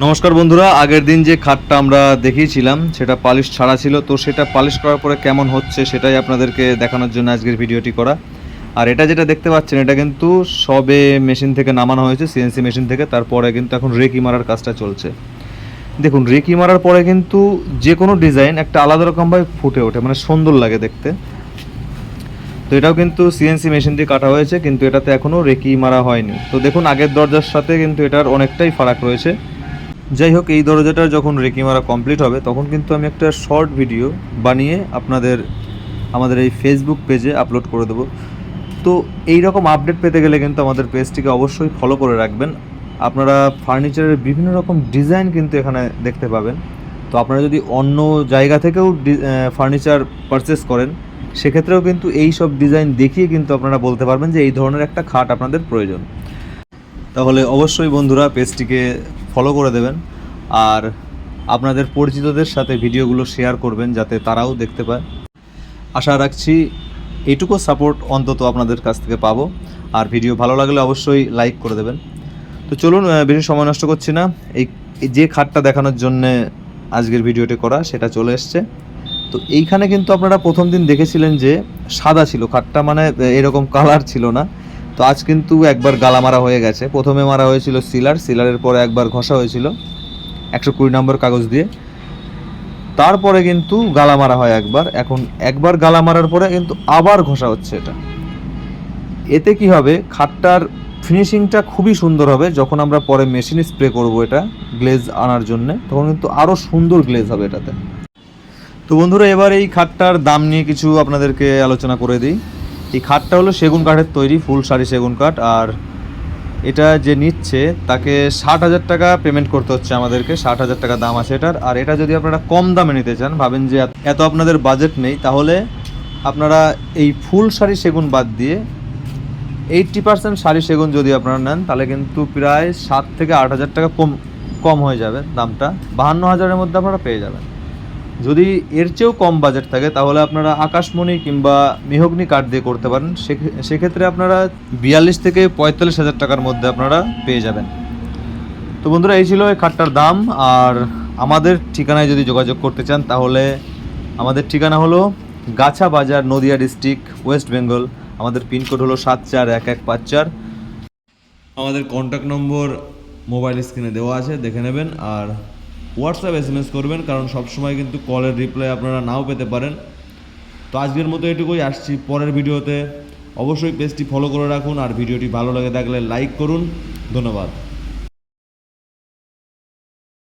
নমস্কার বন্ধুরা, আগের দিন যে খাটটা আমরা দেখিয়েছিলাম, সেটা পালিশ ছাড়া ছিল। তো সেটা পালিশ করার পরে কেমন হচ্ছে সেটাই আপনাদেরকে দেখানোর জন্য আজকের ভিডিওটি করা। আর এটা যেটা দেখতে পাচ্ছেন, এটা কিন্তু সবে মেশিন থেকে নামানো হয়েছে, সিএনসি মেশিন থেকে, তারপরে কিন্তু এখন রেকি মারার কাজটা চলছে। দেখুন, রেকি মারার পরে কিন্তু যে কোনো ডিজাইন একটা আলাদা রকমভাবে ফুটে ওঠে মানে সুন্দর লাগে দেখতে। তো এটাও কিন্তু সিএনসি মেশিন দিয়ে কাটা হয়েছে, কিন্তু এটাতে এখনও রেকি মারা হয়নি। তো দেখুন, আগের দরজার সাথে কিন্তু এটার অনেকটাই ফারাক রয়েছে। যাই হোক এই দরজাটার যখন রেকি মারা কমপ্লিট হবে, তখন কিন্তু আমি একটা শর্ট ভিডিও বানিয়ে আপনাদের, আমাদের এই ফেসবুক পেজে আপলোড করে দেবো। তো এই রকম আপডেট পেতে গেলে কিন্তু আমাদের পেজটিকে অবশ্যই ফলো করে রাখবেন। আপনারা ফার্নিচারের বিভিন্ন রকম ডিজাইন কিন্তু এখানে দেখতে পাবেন। তো আপনারা যদি অন্য জায়গা থেকেও ফার্নিচার পারচেস করেন, সেক্ষেত্রেও কিন্তু এই সব ডিজাইন দেখিয়ে কিন্তু আপনারা বলতে পারবেন যে এই ধরনের একটা খাট আপনাদের প্রয়োজন। তাহলে অবশ্যই বন্ধুরা পেজটিকে ফলো করে দেবেন। আর আপনাদের পরিচিতদের সাথে ভিডিওগুলো শেয়ার করবেন যাতে তারাও দেখতে পায়। আশা রাখছি এইটুকু সাপোর্ট অন্তত আপনাদের কাছ থেকে পাবো। আর ভিডিও ভালো লাগলে অবশ্যই লাইক করে দেবেন। তো চলুন বেশি সময় নষ্ট করছি না। এই যে খাটটা দেখানোর জন্যে আজকের ভিডিওটি করা, সেটা চলে এসছে। তো এইখানে কিন্তু আপনারা প্রথম দিন দেখেছিলেন যে সাদা ছিল। খাটটা মানে এরকম কালার ছিল না। তো আজ কিন্তু একবার গালা মারা হয়ে গেছে। প্রথমে মারা হয়েছিল সিলার, সিলারের পরে একবার ঘষা হয়েছিল একশো কুড়ি নম্বর কাগজ দিয়ে। তারপরে কিন্তু গালা মারা হয় একবার। এখন একবার গালা মারার পরে কিন্তু আবার ঘষা হচ্ছে এটা। এতে কি হবে? খাটটার ফিনিশিংটা খুবই সুন্দর হবে। যখন আমরা পরে মেশিনে স্প্রে করব এটা গ্লেজ আনার জন্য, তখন কিন্তু আরও সুন্দর গ্লেজ হবে এটাতে। তো বন্ধুরা, এবার এই খাটটার দাম নিয়ে কিছু আপনাদেরকে আলোচনা করে দিই। এই খাটটা হলো সেগুন কাঠের তৈরি, ফুল শাড়ি সেগুন কাঠ। আর এটা যে নিচ্ছে, তাকে ষাট হাজার টাকা পেমেন্ট করতে হচ্ছে আমাদেরকে। ষাট হাজার টাকা দাম আছে এটার। আর এটা যদি আপনারা কম দামে নিতে চান, ভাবেন যে এত- আপনাদের বাজেট নেই, তাহলে আপনারা এই ফুল শাড়ি সেগুন বাদ দিয়ে এইট্টি পার্সেন্ট শাড়ি সেগুন যদি আপনারা নেন, তাহলে কিন্তু প্রায় সাত থেকে আট হাজার টাকা কম কম হয়ে যাবে দামটা। বাহান্ন হাজারের মধ্যে আপনারা পেয়ে যাবেন। যদি এর চেয়েও কম বাজেট থাকে, তাহলে আপনারা আকাশমণি কিংবা মেহগ্নি কাঠ দিয়ে করতে পারেন। সেক্ষে- সেক্ষেত্রে আপনারা বিয়াল্লিশ থেকে পঁয়তাল্লিশ হাজার টাকার মধ্যে আপনারা পেয়ে যাবেন। তো বন্ধুরা, এই ছিল এই খাটটার দাম। আর আমাদের ঠিকানায় যদি যোগাযোগ করতে চান, তাহলে আমাদের ঠিকানা হলো গাছা বাজার নদিয়া ডিস্ট্রিক্ট ওয়েস্ট বেঙ্গল আমাদের পিনকোড হলো সাত চার এক এক পাঁচ চার। আমাদের কন্ট্যাক্ট নম্বর মোবাইল স্ক্রিনে দেওয়া আছে, দেখে নেবেন। আর হোয়াটসঅ্যাপ এস এম এস করবেন, কারণ সবসময় কিন্তু কলের রিপ্লাই আপনারা নাও পেতে পারেন। তো আজকের মতো এটুকুই, আসছি পরের ভিডিওতে। অবশ্যই পেজটি ফলো করে রাখুন, আর ভিডিওটি ভালো লাগে থাকলে লাইক করুন। ধন্যবাদ।